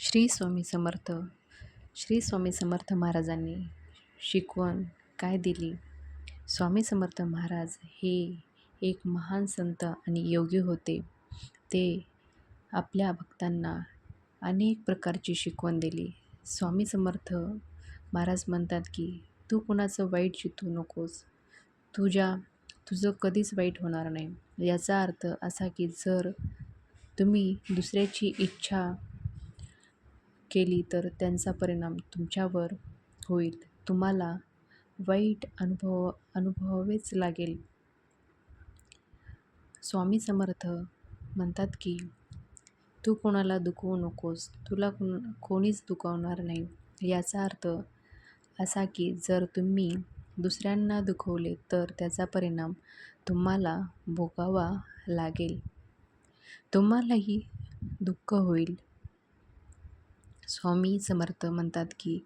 श्री स्वामी समर्थ श्री स्वामी समर्थ महाराजांनी शिकवण काय दिली? स्वामी समर्थ महाराज हे एक महान संत आणि योगी होते. ते आपल्या भक्तांना अनेक प्रकारची शिकवण दिली. स्वामी समर्थ महाराज म्हणतात की तू कुणाचं वाईट चितू नकोस. तुझ्या तुझं कधीच वाईट होणार नाही. याचा अर्थ असा की जर तुम्ही दुसऱ्याची इच्छा केली तर त्यांचा परिणाम तुमच्यावर होईल. तुम्हाला वाईट अनुभव अनुभवावेच लागेल. स्वामी समर्थ म्हणतात की तू कोणाला दुखवू नकोस. तुला कोण कोणीच दुखवणार नाही. याचा अर्थ असा की जर तुम्ही दुसऱ्यांना दुखवले तर त्याचा परिणाम तुम्हाला भोगावा लागेल. तुम्हालाही दुःख होईल. स्वामी समर्थ म्हणतात की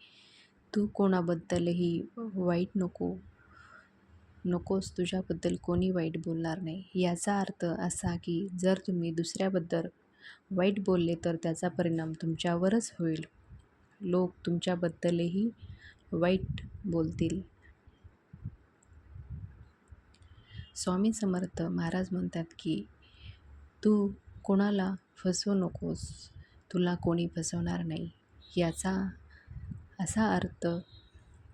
तू कोणाबद्दलही वाईट नको नकोस तुझ्याबद्दल कोणी वाईट बोलणार नाही. याचा अर्थ असा की जर तुम्ही दुसऱ्याबद्दल वाईट बोलले तर त्याचा परिणाम तुमच्यावरच होईल. लोक तुमच्याबद्दलही वाईट बोलतील. स्वामी समर्थ महाराज म्हणतात की तू कोणाला फसवू नकोस तुला कोणी फसवणार नाही. याचा असा अर्थ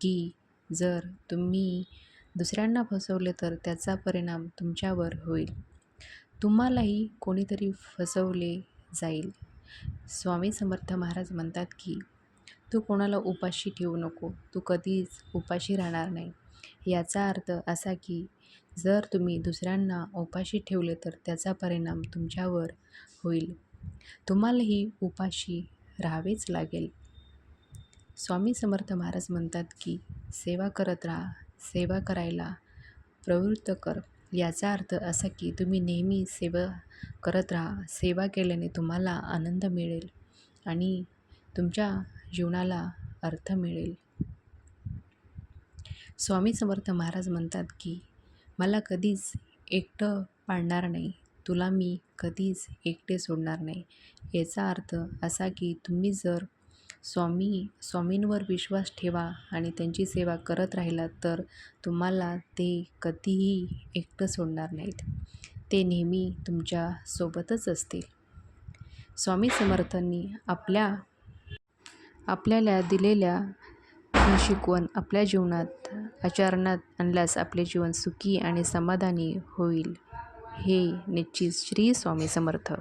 की जर तुम्ही दुसऱ्यांना फसवले तर त्याचा परिणाम तुमच्यावर होईल. तुम्हालाही कोणीतरी फसवले जाईल. स्वामी समर्थ महाराज म्हणतात की तू कोणाला उपाशी ठेवू नको. तू कधीच उपाशी राहणार नाही. याचा अर्थ असा की जर तुम्ही दुसऱ्यांना उपाशी ठेवले तर त्याचा परिणाम तुमच्यावर होईल. तुम्हालाही उपाशी राहावेच लागेल. स्वामी समर्थ महाराज म्हणतात की सेवा करत राहा सेवा करायला प्रवृत्त कर. याचा अर्थ असा की तुम्ही नेहमी सेवा करत राहा सेवा केल्याने तुम्हाला आनंद मिळेल आणि तुमच्या जीवनाला अर्थ मिळेल. स्वामी समर्थ महाराज म्हणतात की मला कधीच एकटं पाडणार नाही. तुला मी कधीच एकटे सोडणार नाही. याचा अर्थ असा की तुम्ही जर स्वामी स्वामींवर विश्वास ठेवा आणि त्यांची सेवा करत राहिलात तर तुम्हाला ते कधीही एकटं सोडणार नाहीत. ते नेहमी तुमच्या सोबतच असतील. स्वामी समर्थांनी आपल्या आपल्याला दिलेल्या ही शिकवण आपल्या जीवनात आचरणात आणल्यास आपले जीवन सुखी आणि समाधानी होईल. हे निश्चित श्री स्वामी समर्थ.